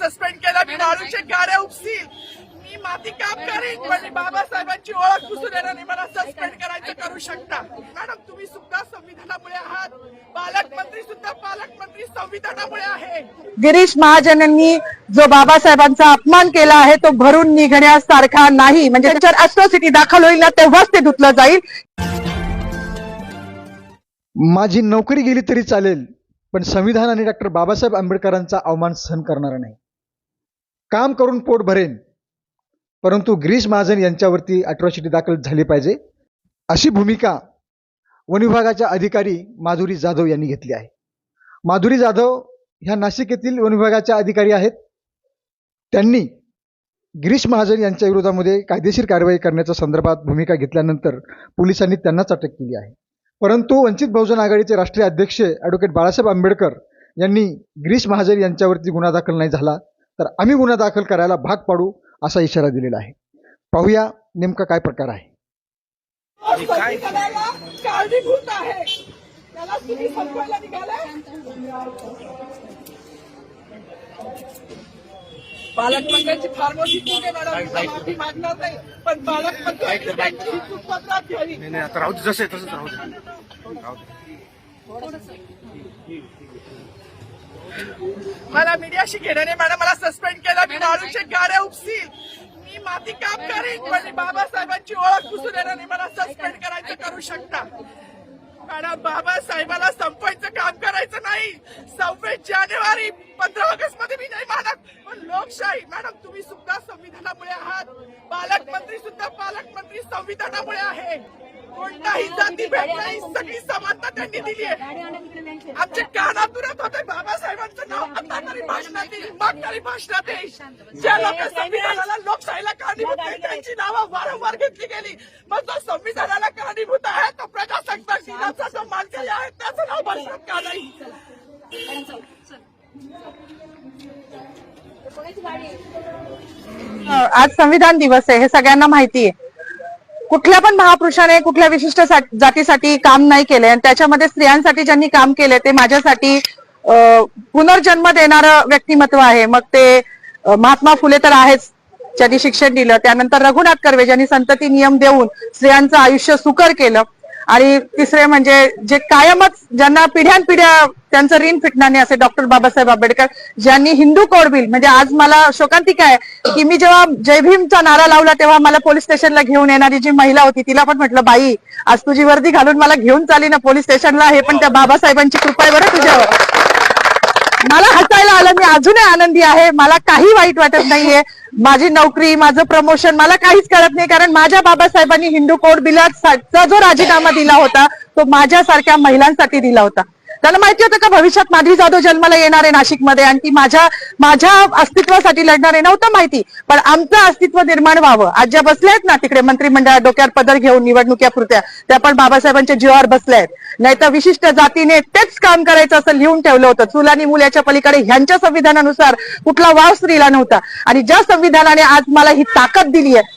Suspend केलं मी वाळूचे गाड्या उपसील मी माती काम करीन पण बाबासाहेबांची ओळख पुसून येणार नाही मला सस्पेंड करायचं करू शकता. मॅडम तुम्ही सुद्धा संविधानामुळे आहात. पालकमंत्री सुद्धा पालकमंत्री संविधानामुळे आहे. गिरीश महाजनांनी जो बाबासाहेबांचा अपमान केला आहे तो भरून निघण्यासारखा नाही. म्हणजे त्याच्यावर अॅट्रॉसिटी दाखल होईल ना तेव्हाच ते धुतलं जाईल. माझी नोकरी गेली तरी चालेल पण संविधान आणि डॉक्टर बाबासाहेब आंबेडकरांचा अवमान सहन करणार नाही. काम करून पोट भरेन. परंतु गिरीश महाजन यांच्यावरती अट्रॉसिटी दाखल झाली पाहिजे अशी भूमिका वन विभागाच्या अधिकारी माधुरी जाधव यांनी घेतली आहे. माधुरी जाधव ह्या नाशिक येथील वन विभागाच्या अधिकारी आहेत. त्यांनी गिरीश महाजन यांच्या विरोधामध्ये कायदेशीर कारवाई करण्याच्या संदर्भात भूमिका घेतल्यानंतर पोलिसांनी त्यांनाच अटक केली आहे. परंतु वंचित बहुजन आघाडीचे राष्ट्रीय अध्यक्ष ॲडव्होकेट बाळासाहेब आंबेडकर यांनी गिरीश महाजन यांच्यावरती गुन्हा दाखल नाही झाला. तर आम्ही गुन्हा दाखल करायला भाग पाडू असा इशारा दिलेला आहे. पाहूया नेमका काय प्रकार आहे. पालकमंत्र्यांची फार मोठी चूक आहे. मॅडम मी माफी मागणार नाही. पण पालकमंत्र्यांनी त्यांची ही चूक पत्रात घ्यावी नाही नाही आता राहू दे जसं आहे तसंच राहू दे. राहू दे. मला मीडियाशी घेणं नाही मॅडम मला सस्पेंड केलं. मी वाळूचे गाड्या उपसील. मी माती काम करीन पण बाबासाहेबांची ओळख पुसून येणार नाही मला सस्पेंड करायचं करू शकता. मॅडम बाबासाहेबाला संपवायचं काम करायचं नाही. सव्वीस जानेवारी पंधरा ऑगस्टमध्ये मी नाही मानत. पण लोकशाही मॅडम तुम्ही सुद्धा संविधानामुळे आहात. पालकमंत्री सुद्धा पालकमंत्री संविधानामुळे आहे. कोणताही जाती भेट नाही. सगळी समानता त्यांनी दिली आहे. आमचे कानात होते. बाबासाहेबांचं नाव आता तरी भाषणात येईल मग तरी भाषणात येईल ज्या लोक संविधानाला लोकशाहीला कारणीभूत आहे त्यांची नावं वारंवार घेतली गेली. मग जो संविधानाला कारणीभूत आहे तो प्रजासत्ताक दिनाचा जो मानकरी आहे त्याचं नाव भाषणात का नाही? आज संविधान दिवस आहे हे सगळ्यांना माहिती आहे. कुठल्या पण महापुरुषाने कुठल्या विशिष्ट जातीसाठी काम नाही केले आणि त्याच्यामध्ये स्त्रियांसाठी ज्यांनी काम केले ते माझ्यासाठी पुनर्जन्म देणारं व्यक्तिमत्व आहे. मग ते महात्मा फुले तर आहेच ज्यांनी शिक्षण दिलं. त्यानंतर रघुनाथ कर्वे ज्यांनी संतती नियम देऊन स्त्रियांचं आयुष्य सुकर केलं. आणि तिसरे म्हणजे जे कायमच ज्यांना पिढ्यानपिढ्या त्यांचं ऋण फिटणार नाही असे डॉक्टर बाबासाहेब आंबेडकर ज्यांनी हिंदू कोड बिल म्हणजे आज मला शोकांतिका आहे की मी जेव्हा जय भीमचा नारा लावला तेव्हा मला पोलीस स्टेशनला घेऊन येणारी जी महिला होती तिला पण म्हटलं बाई आज तुझी वर्दी घालून मला घेऊन चाली ना पोलीस स्टेशनला हे पण त्या बाबासाहेबांची कृपा आहे बरं तुझ्यावर. मला हसायला आलं मी अजूनही आनंदी आहे मला काही वाईट वाटत नाहीये माझी नोकरी माझं प्रमोशन मला काहीच कळत नाही. कारण माझ्या बाबासाहेबांनी हिंदू कोड बिलाचा जो राजीनामा दिला होता तो माझ्यासारख्या महिलांसाठी दिला होता. त्याला माहिती होतं का भविष्यात माधवी जाधव जन्माला येणार आहे नाशिकमध्ये आणि ती माझ्या माझ्या अस्तित्वासाठी लढणार आहे नव्हतं माहिती. पण आमचं अस्तित्व निर्माण व्हावं. आज ज्या बसल्या आहेत ना तिकडे मंत्रिमंडळात डोक्यावर पदर घेऊन निवडणुकीपुरत्या त्या पण बाबासाहेबांच्या जीवावर बसल्या आहेत. नाही तर विशिष्ट जातीने तेच काम करायचं असं लिहून ठेवलं होतं. चूल आणि मूल याच्या पलीकडे ह्यांच्या संविधानानुसार कुठला वाव स्त्रीला नव्हता. आणि ज्या संविधानाने आज मला ही ताकद दिली आहे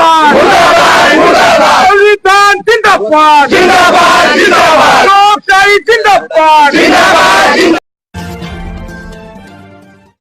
मुर्दाबाद संविधान जिंदाबाद लोकशाही जिंदाबाद